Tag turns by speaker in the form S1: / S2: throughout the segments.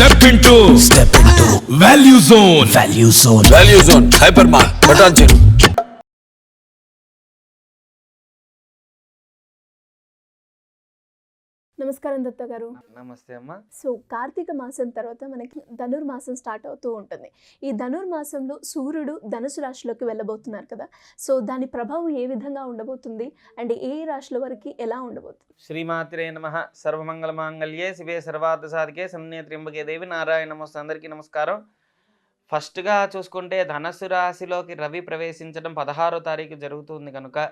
S1: Step into
S2: step into
S1: value zone
S2: value zone
S3: value zone hyper మార్ బటాన్
S4: నమస్కారం దత్త గారు.
S5: నమస్తే అమ్మ.
S4: సో కార్తీక మాసం తర్వాత మనకి ధనుర్మాసం స్టార్ట్ అవుతూ ఉంటుంది. ఈ ధనుర్మాసంలో సూర్యుడు ధనుసు రాశిలోకి వెళ్ళబోతున్నారు కదా. సో దాని ప్రభావం ఏ విధంగా ఉండబోతుంది? అండ్ ఏ రాశుల వరకు ఎలా ఉండబోతుంది?
S5: శ్రీమాత్రే నమ. సర్వమంగళ మాంగళ్యే శివే సర్వార్థ సాధికే త్రింబకే దేవి నారాయణ నమస్తే. అందరికీ నమస్కారం. ఫస్ట్గా చూసుకుంటే ధనస్సు రాశిలోకి రవి ప్రవేశించడం పదహారో తారీఖు జరుగుతుంది కనుక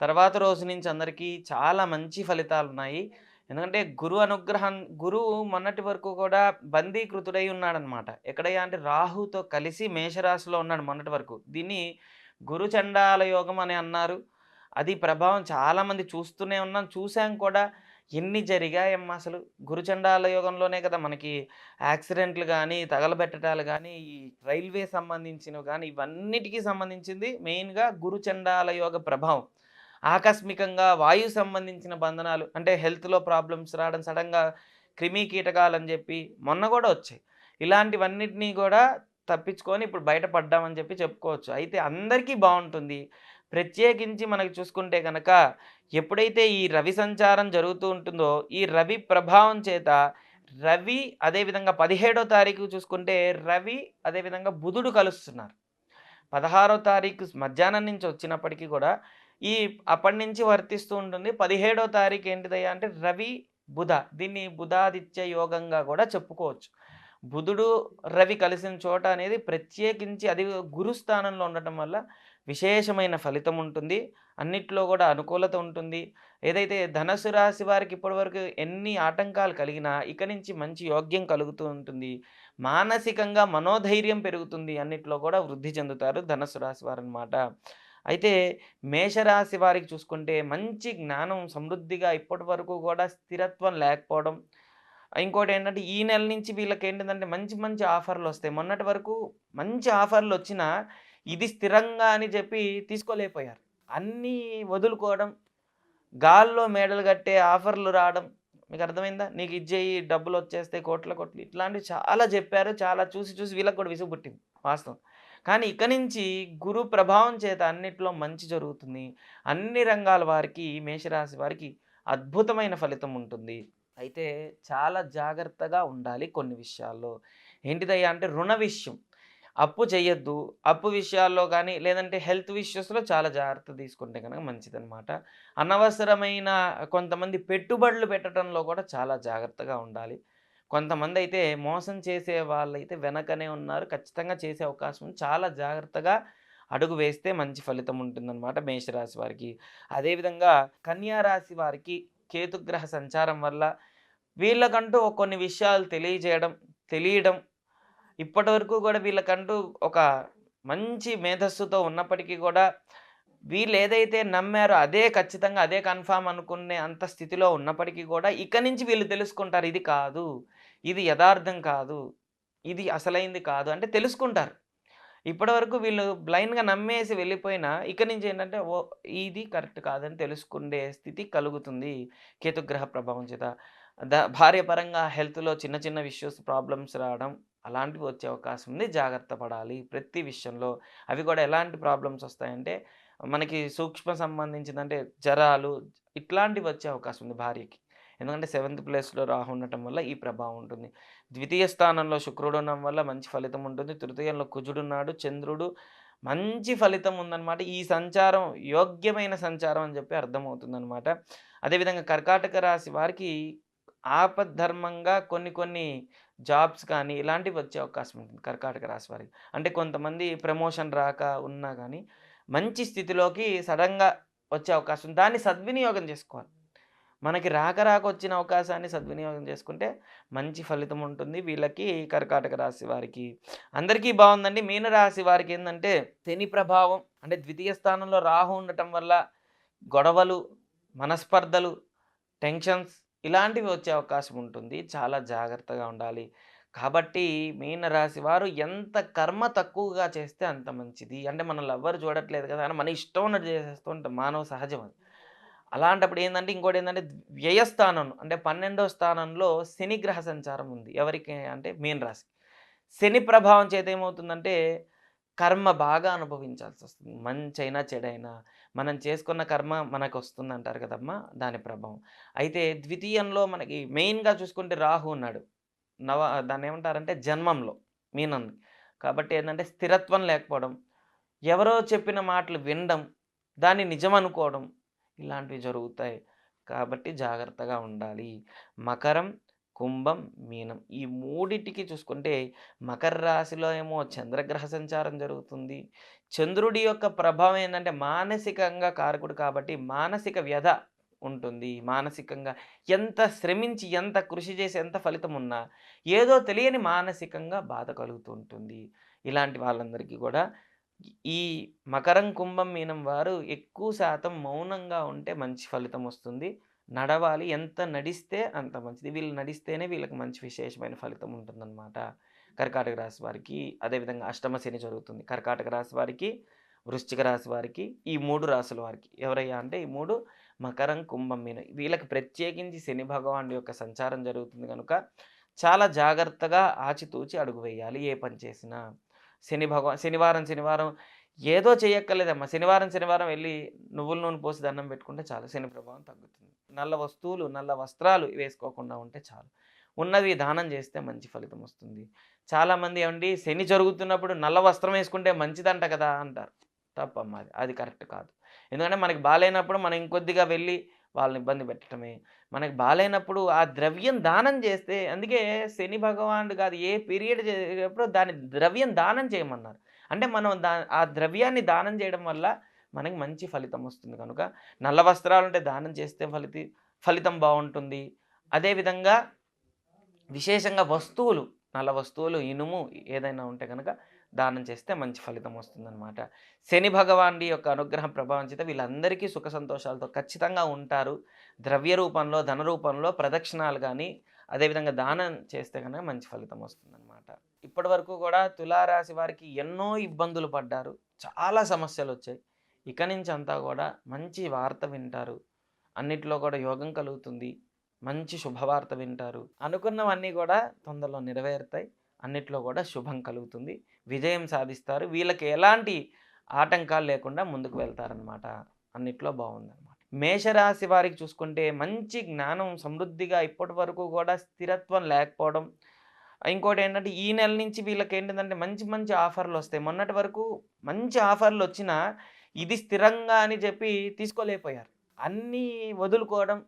S5: తర్వాత రోజు నుంచి అందరికీ చాలా మంచి ఫలితాలు ఉన్నాయి ఎందుకంటే గురు అనుగ్రహం గురువు మొన్నటి వరకు కూడా బందీకృతుడై ఉన్నాడనమాట. ఎక్కడయ్యా అంటే రాహుతో కలిసి మేషరాశిలో ఉన్నాడు మొన్నటి వరకు. దీన్ని గురు చండాల యోగం అని అన్నారు. అది ప్రభావం చాలామంది చూస్తూనే ఉన్నాం. చూసాం కూడా ఎన్ని జరిగాయమ్మా అసలు. గురుచండాల యోగంలోనే కదా మనకి యాక్సిడెంట్లు కానీ తగలబెట్టడాలు కానీ ఈ రైల్వే సంబంధించినవి కానీ ఇవన్నిటికీ సంబంధించింది మెయిన్గా గురుచండాల యోగ ప్రభావం. ఆకస్మికంగా వాయు సంబంధించిన బంధనాలు అంటే హెల్త్లో ప్రాబ్లమ్స్ రావడం సడన్గా క్రిమి కీటకాలు అని చెప్పి మొన్న కూడా వచ్చాయి. ఇలాంటివన్నిటినీ కూడా తప్పించుకొని ఇప్పుడు బయటపడ్డామని చెప్పి చెప్పుకోవచ్చు. అయితే అందరికీ బాగుంటుంది. ప్రత్యేకించి మనకు చూసుకుంటే కనుక ఎప్పుడైతే ఈ రవి సంచారం జరుగుతూ ఉంటుందో ఈ రవి ప్రభావం చేత రవి అదేవిధంగా పదిహేడో తారీఖు చూసుకుంటే రవి అదేవిధంగా బుధుడు కలుస్తున్నారు. పదహారో తారీఖు మధ్యాహ్నం నుంచి వచ్చినప్పటికీ కూడా ఈ అప్పటి నుంచి వర్తిస్తూ ఉంటుంది. పదిహేడో తారీఖు ఏంటిదయ్యా అంటే రవి బుధ. దీన్ని బుధాదిత్య యోగంగా కూడా చెప్పుకోవచ్చు. బుధుడు రవి కలిసిన చోట అనేది ప్రత్యేకించి అది గురుస్థానంలో ఉండటం వల్ల విశేషమైన ఫలితం ఉంటుంది. అన్నిట్లో కూడా అనుకూలత ఉంటుంది. ఏదైతే ధనసు రాశి వారికి ఇప్పటివరకు ఎన్ని ఆటంకాలు కలిగినా ఇక నుంచి మంచి యోగ్యం కలుగుతూ ఉంటుంది. మానసికంగా మనోధైర్యం పెరుగుతుంది. అన్నిట్లో కూడా వృద్ధి చెందుతారు ధనసు రాశి వారు అనమాట అయితే మేషరాశి వారికి చూసుకుంటే మంచి జ్ఞానం సమృద్ధిగా ఇప్పటి వరకు కూడా స్థిరత్వం లేకపోవడం. ఇంకోటి ఏంటంటే ఈ నెల నుంచి వీళ్ళకి ఏంటంటే మంచి మంచి ఆఫర్లు వస్తాయి. మొన్నటి వరకు మంచి ఆఫర్లు వచ్చినా ఇది స్థిరంగా అని చెప్పి తీసుకోలేకపోయారు. అన్నీ వదులుకోవడం గాల్లో మేడలు కట్టే ఆఫర్లు రావడం మీకు అర్థమైందా నీకు ఇచ్చేయి డబ్బులు వచ్చేస్తే కోట్ల కోట్లు ఇట్లాంటివి చాలా చెప్పారు చాలా చూసి చూసి వీళ్ళకి కూడా విసుగు పుట్టింది వాస్తవం. కానీ ఇక నుంచి గురు ప్రభావం చేత అన్నిట్లో మంచి జరుగుతుంది. అన్ని రంగాల వారికి మేషరాశి వారికి అద్భుతమైన ఫలితం ఉంటుంది. అయితే చాలా జాగ్రత్తగా ఉండాలి కొన్ని విషయాల్లో. ఏంటిదయ్యా అంటే రుణ విషయం. అప్పు చేయొద్దు అప్పు విషయాల్లో కానీ లేదంటే హెల్త్ విషయస్లో చాలా జాగ్రత్త తీసుకుంటే కనుక మంచిదన్నమాట. అనవసరమైన కొంతమంది పెట్టుబడులు పెట్టడంలో కూడా చాలా జాగ్రత్తగా ఉండాలి. కొంతమంది అయితే మోసం చేసే వాళ్ళైతే వెనకనే ఉన్నారు. ఖచ్చితంగా చేసే అవకాశం చాలా జాగ్రత్తగా అడుగు వేస్తే మంచి ఫలితం ఉంటుందన్నమాట మేషరాశి వారికి. అదేవిధంగా కన్యారాశి వారికి కేతుగ్రహ సంచారం వల్ల వీళ్ళకంటూ కొన్ని విషయాలు తెలియజేయడం తెలియడం ఇప్పటి వరకు కూడా వీళ్ళకంటూ ఒక మంచి మేధస్సుతో ఉన్నప్పటికీ కూడా వీళ్ళు ఏదైతే నమ్మారో అదే ఖచ్చితంగా అదే కన్ఫామ్ అనుకునే అంత స్థితిలో ఉన్నప్పటికీ కూడా ఇక నుంచి వీళ్ళు తెలుసుకుంటారు ఇది కాదు ఇది యథార్థం కాదు ఇది అసలైంది కాదు అంటే తెలుసుకుంటారు. ఇప్పటివరకు వీళ్ళు బ్లైండ్గా నమ్మేసి వెళ్ళిపోయినా ఇక నుంచి ఏంటంటే ఓ ఇది కరెక్ట్ కాదని తెలుసుకునే స్థితి కలుగుతుంది కేతుగ్రహ ప్రభావం చేత. ద భార్య పరంగా హెల్త్లో చిన్న చిన్న ఇష్యూస్ ప్రాబ్లమ్స్ రావడం అలాంటివి వచ్చే అవకాశం ఉంది. జాగ్రత్త పడాలి. ప్రతి విషయంలో అవి కూడా ఎలాంటి ప్రాబ్లమ్స్ వస్తాయంటే మనకి సూక్ష్మ సంబంధించిందంటే జ్వరాలు ఇట్లాంటివి వచ్చే అవకాశం ఉంది భార్యకి. ఎందుకంటే సెవెంత్ ప్లేస్లో రాహు ఉండటం వల్ల ఈ ప్రభావం ఉంటుంది. ద్వితీయ స్థానంలో శుక్రుడు ఉండడం వల్ల మంచి ఫలితం ఉంటుంది. తృతీయంలో కుజుడున్నాడు చంద్రుడు మంచి ఫలితం ఉందన్నమాట. ఈ సంచారం యోగ్యమైన సంచారం అని చెప్పి అర్థమవుతుందన్నమాట. అదేవిధంగా కర్కాటక రాశి వారికి ఆపద్ధర్మంగా కొన్ని కొన్ని జాబ్స్ కానీ ఇలాంటివి వచ్చే అవకాశం ఉంటుంది కర్కాటక రాశి వారికి. అంటే కొంతమంది ప్రమోషన్ రాక ఉన్నా కానీ మంచి స్థితిలోకి సడన్గా వచ్చే అవకాశం ఉంది. దాన్ని సద్వినియోగం చేసుకోవాలి. మనకి రాక రాక వచ్చిన అవకాశాన్ని సద్వినియోగం చేసుకుంటే మంచి ఫలితం ఉంటుంది. వీళ్ళకి కర్కాటక రాశి వారికి అందరికీ బాగుందండి. మీనరాశి వారికి ఏంటంటే శని ప్రభావం అంటే ద్వితీయ స్థానంలో రాహు ఉండటం వల్ల గొడవలు మనస్పర్ధలు టెన్షన్స్ ఇలాంటివి వచ్చే అవకాశం ఉంటుంది. చాలా జాగ్రత్తగా ఉండాలి. కాబట్టి మీనరాశి వారు ఎంత కర్మ తక్కువగా చేస్తే అంత మంచిది. అంటే మనల్ని ఎవ్వరు చూడట్లేదు కదా అని మన ఇష్టం ఉన్నట్టు చేసేస్తూ ఉంటాం. మానవ సహజం అది. అలాంటప్పుడు ఏంటంటే ఇంకోటి ఏంటంటే వ్యయస్థానం అంటే పన్నెండో స్థానంలో శని గ్రహ సంచారం ఉంది. ఎవరికి అంటే మీనరాశి శని ప్రభావం చేత ఏమవుతుందంటే కర్మ బాగా అనుభవించాల్సి వస్తుంది మంచైనా చెడైనా. మనం చేసుకున్న కర్మ మనకు వస్తుంది అంటారు కదమ్మా దాని ప్రభావం. అయితే ద్వితీయంలో మనకి మెయిన్గా చూసుకుంటే రాహు ఉన్నాడు. నవ దాన్ని ఏమంటారంటే జన్మంలో మీనం కాబట్టి ఏంటంటే స్థిరత్వం లేకపోవడం ఎవరో చెప్పిన మాటలు వినడం దాన్ని నిజం అనుకోవడం ఇలాంటివి జరుగుతాయి. కాబట్టి జాగ్రత్తగా ఉండాలి. మకరం కుంభం మీనం ఈ మూడిటికి చూసుకుంటే మకర రాశిలో ఏమో చంద్రగ్రహ సంచారం జరుగుతుంది. చంద్రుడి యొక్క ప్రభావం ఏంటంటే మానసికంగా కారకుడు కాబట్టి మానసిక వ్యధ ఉంటుంది. మానసికంగా ఎంత శ్రమించి ఎంత కృషి చేసి ఎంత ఫలితం ఉన్నా ఏదో తెలియని మానసికంగా బాధ కలుగుతూ ఉంటుంది. ఇలాంటి వాళ్ళందరికీ కూడా ఈ మకరం కుంభం మీనం వారు ఎక్కువ శాతం మౌనంగా ఉంటే మంచి ఫలితం వస్తుంది. నడవాలి. ఎంత నడిస్తే అంత మంచిది. వీళ్ళు నడిస్తేనే వీళ్ళకి మంచి విశేషమైన ఫలితం ఉంటుందన్నమాట. కర్కాటక రాశి వారికి. అదేవిధంగా అష్టమ శని జరుగుతుంది. కర్కాటక రాశి వారికి వృశ్చిక రాశి వారికి ఈ మూడు రాశుల వారికి. ఎవరయ్యా అంటే ఈ మూడు మకరం కుంభం మీన. వీళ్ళకి ప్రత్యేకించి శని భగవానుడి యొక్క సంచారం జరుగుతుంది కనుక చాలా జాగ్రత్తగా ఆచితూచి అడుగు వేయాలి. ఏ పని చేసినా. శని భగవాన్ శనివారం శనివారం ఏదో చేయక్కర్లేదమ్మా. శనివారం శనివారం వెళ్ళి నువ్వుల నూనె పోసి దండం పెట్టుకుంటే చాలు. శని ప్రభావం తగ్గుతుంది. నల్ల వస్తువులు నల్ల వస్త్రాలు వేసుకోకుండా ఉంటే చాలు. ఉన్నవి దానం చేస్తే మంచి ఫలితం వస్తుంది. చాలామంది ఏమండి శని జరుగుతున్నప్పుడు నల్ల వస్త్రం వేసుకుంటే మంచిదంట కదా అంటారు. తప్పమ్మా అది. అది కరెక్ట్ కాదు. ఎందుకంటే మనకి బాగాలేనప్పుడు మనం ఇంకొద్దిగా వెళ్ళి వాళ్ళని ఇబ్బంది పెట్టడమే మనకి బాగాలేనప్పుడు ఆ ద్రవ్యం దానం చేస్తే అందుకే శని భగవానుడు కాదు ఏ పీరియడ్ చేసేటప్పుడు దాని ద్రవ్యం దానం చేయమన్నారు. అంటే మనం దా ఆ ద్రవ్యాన్ని దానం చేయడం వల్ల మనకి మంచి ఫలితం వస్తుంది కనుక. నల్ల వస్త్రాలు ఉంటే దానం చేస్తే ఫలితి ఫలితం బాగుంటుంది. అదేవిధంగా విశేషంగా వస్తువులు నల్ల వస్తువులు ఇనుము ఏదైనా ఉంటే కనుక దానం చేస్తే మంచి ఫలితం వస్తుందన్నమాట. శని భగవానుడి యొక్క అనుగ్రహ ప్రభావం చేత వీళ్ళందరికీ సుఖ సంతోషాలతో ఖచ్చితంగా ఉంటారు. ద్రవ్య రూపంలో ధన రూపంలో ప్రదక్షిణాలు కానీ అదేవిధంగా దానం చేస్తే కనుక మంచి ఫలితం వస్తుందన్నమాట. ఇప్పటి వరకు కూడా తులారాశి వారికి ఎన్నో ఇబ్బందులు పడ్డారు. చాలా సమస్యలు వచ్చాయి. ఇక నుంచి అంతా కూడా మంచి వార్త వింటారు. అన్నిట్లో కూడా యోగం కలుగుతుంది. మంచి శుభవార్త వింటారు. అనుకున్నవన్నీ కూడా తొందరలో నెరవేరుతాయి. అన్నిట్లో కూడా శుభం కలుగుతుంది. విజయం సాధిస్తారు. వీళ్ళకి ఎలాంటి ఆటంకాలు లేకుండా ముందుకు వెళ్తారనమాట అన్నిట్లో బాగుందన్నమాట. మేషరాశి వారికి చూసుకుంటే మంచి జ్ఞానం సమృద్ధిగా ఇప్పటి వరకు కూడా స్థిరత్వం లేకపోవడం. ఇంకోటి ఏంటంటే ఈ నెల నుంచి వీళ్ళకి ఏంటంటే మంచి మంచి ఆఫర్లు వస్తాయి. మొన్నటి వరకు మంచి ఆఫర్లు వచ్చినా ఇది స్థిరంగా అని చెప్పి తీసుకోలేకపోయారు. అన్నీ వదులుకోవడం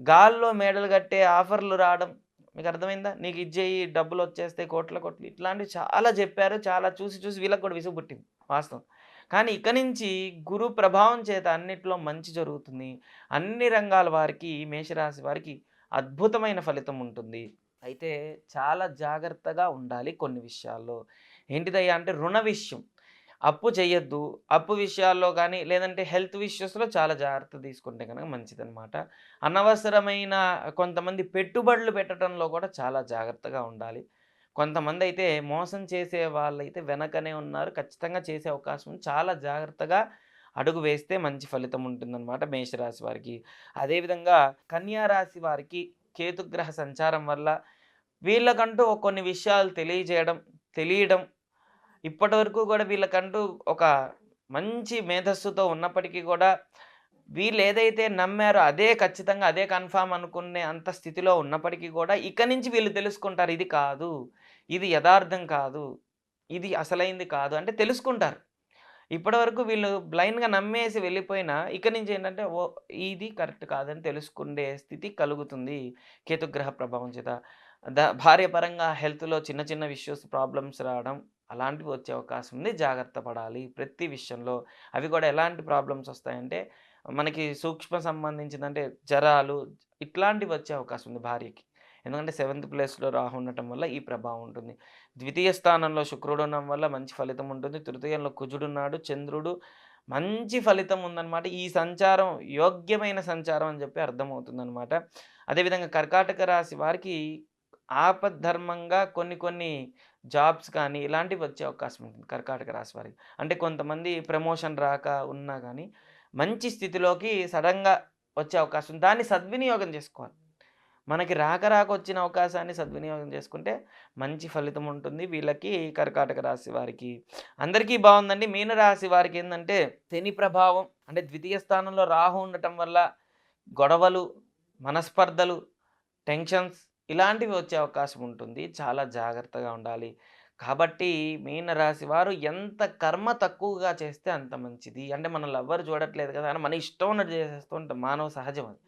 S5: గాల్లో మేడలు కట్టే ఆఫర్లు రావడం మీకు అర్థమైందా? నీకు ఇచ్చేయి డబ్బులు వచ్చేస్తాయి కోట్ల కోట్లు ఇట్లాంటివి చాలా చెప్పారు చాలా చూసి చూసి వీళ్ళకి కూడా విసుగు పుట్టింది వాస్తవం. కానీ ఇక నుంచి గురు ప్రభావం చేత అన్నిట్లో మంచి జరుగుతుంది. అన్ని రంగాల వారికి మేషరాశి వారికి అద్భుతమైన ఫలితం ఉంటుంది. అయితే చాలా జాగ్రత్తగా ఉండాలి కొన్ని విషయాల్లో. ఏంటిదయ్యా అంటే రుణ విషయం. అప్పు చేయొద్దు అప్పు విషయాల్లో కానీ లేదంటే హెల్త్ విషయస్లో చాలా జాగ్రత్త తీసుకుంటే కనుక మంచిదన్నమాట. అనవసరమైన కొంతమంది పెట్టుబడులు పెట్టడంలో కూడా చాలా జాగ్రత్తగా ఉండాలి. కొంతమంది అయితే మోసం చేసే వాళ్ళైతే వెనకనే ఉన్నారు. ఖచ్చితంగా చేసే అవకాశం చాలా జాగ్రత్తగా అడుగు వేస్తే మంచి ఫలితం ఉంటుందన్నమాట మేషరాశి వారికి. అదేవిధంగా కన్యారాశి వారికి కేతుగ్రహ సంచారం వల్ల వీళ్ళకంటూ కొన్ని విషయాలు తెలియజేయడం తెలియడం ఇప్పటి వరకు కూడా వీళ్ళకంటూ ఒక మంచి మేధస్సుతో ఉన్నప్పటికీ కూడా వీళ్ళు ఏదైతే నమ్మారో అదే ఖచ్చితంగా అదే కన్ఫామ్ అనుకునే అంత స్థితిలో ఉన్నప్పటికీ కూడా ఇక నుంచి వీళ్ళు తెలుసుకుంటారు ఇది కాదు ఇది యథార్థం కాదు ఇది అసలైంది కాదు అంటే తెలుసుకుంటారు. ఇప్పటివరకు వీళ్ళు బ్లైండ్గా నమ్మేసి వెళ్ళిపోయినా ఇక నుంచి ఏంటంటే ఓ ఇది కరెక్ట్ కాదని తెలుసుకునే స్థితి కలుగుతుంది కేతుగ్రహ ప్రభావం చేత. ద భార్య పరంగా హెల్త్లో చిన్న చిన్న ఇష్యూస్ ప్రాబ్లమ్స్ రావడం అలాంటివి వచ్చే అవకాశం ఉంది. జాగ్రత్త పడాలి. ప్రతి విషయంలో అవి కూడా ఎలాంటి ప్రాబ్లమ్స్ వస్తాయంటే మనకి సూక్ష్మ సంబంధించిందంటే జ్వరాలు ఇట్లాంటివి వచ్చే అవకాశం ఉంది భార్యకి. ఎందుకంటే సెవెంత్ ప్లేస్లో రాహు ఉండటం వల్ల ఈ ప్రభావం ఉంటుంది. ద్వితీయ స్థానంలో శుక్రుడు ఉండడం వల్ల మంచి ఫలితం ఉంటుంది. తృతీయంలో కుజుడున్నాడు చంద్రుడు మంచి ఫలితం ఉందన్నమాట. ఈ సంచారం యోగ్యమైన సంచారం అని చెప్పి అర్థమవుతుందన్నమాట. అదేవిధంగా కర్కాటక రాశి వారికి ఆపద్ధర్మంగా కొన్ని కొన్ని జాబ్స్ కానీ ఇలాంటివి వచ్చే అవకాశం ఉంటుంది కర్కాటక రాశి వారికి. అంటే కొంతమంది ప్రమోషన్ రాక ఉన్నా కానీ మంచి స్థితిలోకి సడన్గా వచ్చే అవకాశం ఉంది. దాన్ని సద్వినియోగం చేసుకోవాలి. మనకి రాక రాక వచ్చిన అవకాశాన్ని సద్వినియోగం చేసుకుంటే మంచి ఫలితం ఉంటుంది. వీళ్ళకి కర్కాటక రాశి వారికి. అందరికీ బాగుందండి. మీనరాశి వారికి ఏంటంటే శని ప్రభావం అంటే ద్వితీయ స్థానంలో రాహు ఉండటం వల్ల గొడవలు మనస్పర్ధలు టెన్షన్స్ ఇలాంటివి వచ్చే అవకాశం ఉంటుంది. చాలా జాగ్రత్తగా ఉండాలి. కాబట్టి మీనరాశి వారు ఎంత కర్మ తక్కువగా చేస్తే అంత మంచిది. అంటే మనల్ని ఎవ్వరు చూడట్లేదు కదా అని మన ఇష్టం ఉన్నట్టు చేసేస్తూ ఉంటాం. మానవ సహజం అది.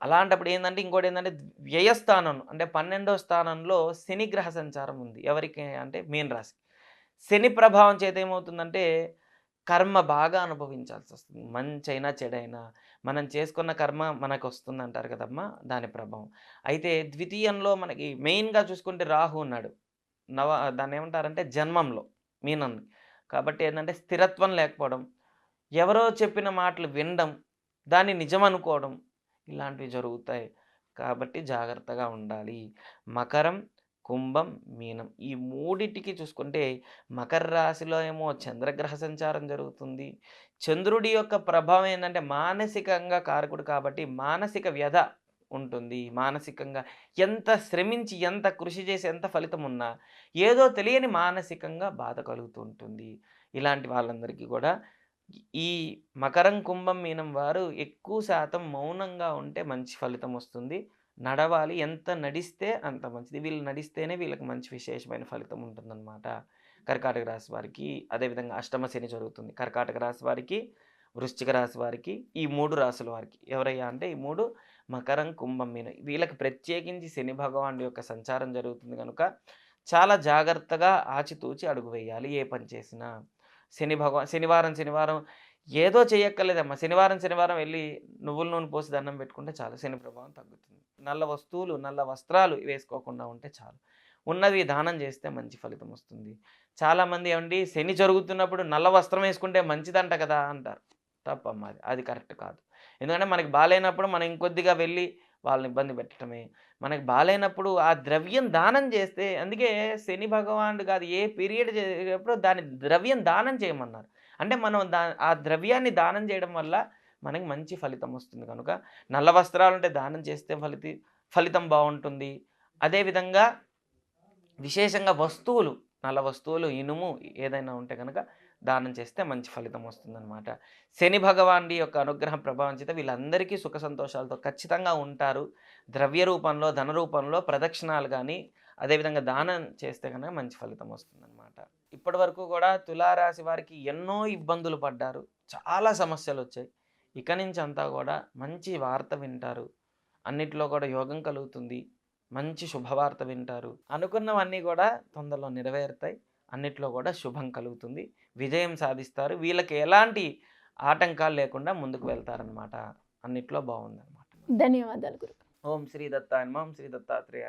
S5: అలాంటప్పుడు ఏంటంటే ఇంకోటి ఏంటంటే వ్యయస్థానం. అంటే పన్నెండో స్థానంలో శని గ్రహ సంచారం ఉంది. ఎవరికి అంటే మీనరాశి శని ప్రభావం చేత ఏమవుతుందంటే కర్మ బాగా అనుభవించాల్సి వస్తుంది మంచైనా చెడైనా. మనం చేసుకున్న కర్మ మనకు వస్తుంది అంటారు కదమ్మా దాని ప్రభావం. అయితే ద్వితీయంలో మనకి మెయిన్గా చూసుకుంటే రాహు ఉన్నాడు. నవ దాన్ని ఏమంటారంటే జన్మంలో మీనం కాబట్టి ఏంటంటే స్థిరత్వం లేకపోవడం ఎవరో చెప్పిన మాటలు వినడం దాన్ని నిజం అనుకోవడం ఇలాంటివి జరుగుతాయి. కాబట్టి జాగ్రత్తగా ఉండాలి. మకరం కుంభం మీనం ఈ మూడిటికి చూసుకుంటే మకర రాశిలో ఏమో చంద్రగ్రహ సంచారం జరుగుతుంది. చంద్రుడి యొక్క ప్రభావం ఏంటంటే మానసికంగా కారకుడు కాబట్టి మానసిక వ్యధ ఉంటుంది. మానసికంగా ఎంత శ్రమించి ఎంత కృషి చేసి ఎంత ఫలితం ఉన్నా ఏదో తెలియని మానసికంగా బాధ కలుగుతూ ఉంటుంది ఇలాంటి వాళ్ళందరికీ కూడా ఈ మకరం కుంభం మీనం వారు ఎక్కువ శాతం మౌనంగా ఉంటే మంచి ఫలితం వస్తుంది. నడవాలి. ఎంత నడిస్తే అంత మంచిది. వీళ్ళు నడిస్తేనే వీళ్ళకి మంచి విశేషమైన ఫలితం ఉంటుందన్నమాట. కర్కాటక రాశి వారికి. అదేవిధంగా అష్టమ శని జరుగుతుంది. కర్కాటక రాశి వారికి వృశ్చిక రాశి వారికి ఈ మూడు రాశుల వారికి. ఎవరయ్యా అంటే ఈ మూడు మకరం కుంభం మీనం. వీళ్ళకి ప్రత్యేకించి శని భగవానుడి యొక్క సంచారం జరుగుతుంది కనుక చాలా జాగ్రత్తగా ఆచితూచి అడుగు వేయాలి ఏ పని చేసినా. శని భగవాన్ శనివారం శనివారం ఏదో చేయక్కర్లేదమ్మా శనివారం శనివారం వెళ్ళి నువ్వుల నూనె పోసి దండం పెట్టుకుంటే చాలు. శని ప్రభావం తగ్గుతుంది. నల్ల వస్తువులు నల్ల వస్త్రాలు వేసుకోకుండా ఉంటే చాలు. ఉన్నవి దానం చేస్తే మంచి ఫలితం వస్తుంది. చాలామంది ఏమండి శని జరుగుతున్నప్పుడు నల్ల వస్త్రం వేసుకుంటే మంచిదంట కదా అంటారు. తప్పమ్మా అది. అది కరెక్ట్ కాదు. ఎందుకంటే మనకి బాగాలేనప్పుడు మనం ఇంకొద్దిగా వెళ్ళి వాళ్ళని ఇబ్బంది పెట్టడమే. మనకు బాగాలేనప్పుడు ఆ ద్రవ్యం దానం చేస్తే అందుకే శని భగవానుడు కాదు ఏ పీరియడ్ చేసేటప్పుడు దాని ద్రవ్యం దానం చేయమన్నారు. అంటే మనం దా ఆ ద్రవ్యాన్ని దానం చేయడం వల్ల మనకి మంచి ఫలితం వస్తుంది కనుక. నల్ల వస్త్రాలు ఉంటే దానం చేస్తే ఫలితి ఫలితం బాగుంటుంది. అదేవిధంగా విశేషంగా వస్తువులు నల్ల వస్తువులు ఇనుము ఏదైనా ఉంటే కనుక దానం చేస్తే మంచి ఫలితం వస్తుందన్నమాట. శని భగవానుడి యొక్క అనుగ్రహ ప్రభావం చేత వీళ్ళందరికీ సుఖ సంతోషాలతో ఖచ్చితంగా ఉంటారు. ద్రవ్య రూపంలో ధన రూపంలో ప్రదక్షిణాలు కానీ అదేవిధంగా దానం చేస్తే కనుక మంచి ఫలితం వస్తుందన్నమాట. ఇప్పటి వరకు కూడా తులారాశి వారికి ఎన్నో ఇబ్బందులు పడ్డారు. చాలా సమస్యలు వచ్చాయి. ఇక నుంచి అంతా కూడా మంచి వార్త వింటారు. అన్నిట్లో కూడా యోగం కలుగుతుంది. మంచి శుభవార్త వింటారు. అనుకున్నవన్నీ కూడా తొందరలో నెరవేరుతాయి. అన్నిట్లో కూడా శుభం కలుగుతుంది. విజయం సాధిస్తారు. వీళ్ళకి ఎలాంటి ఆటంకాలు లేకుండా ముందుకు వెళ్తారనమాట అన్నిట్లో బాగుందన్నమాట.
S4: ధన్యవాదాలు గురు.
S5: ఓం శ్రీ దత్తాయ నమః. ఓం శ్రీ దత్తాత్రేయ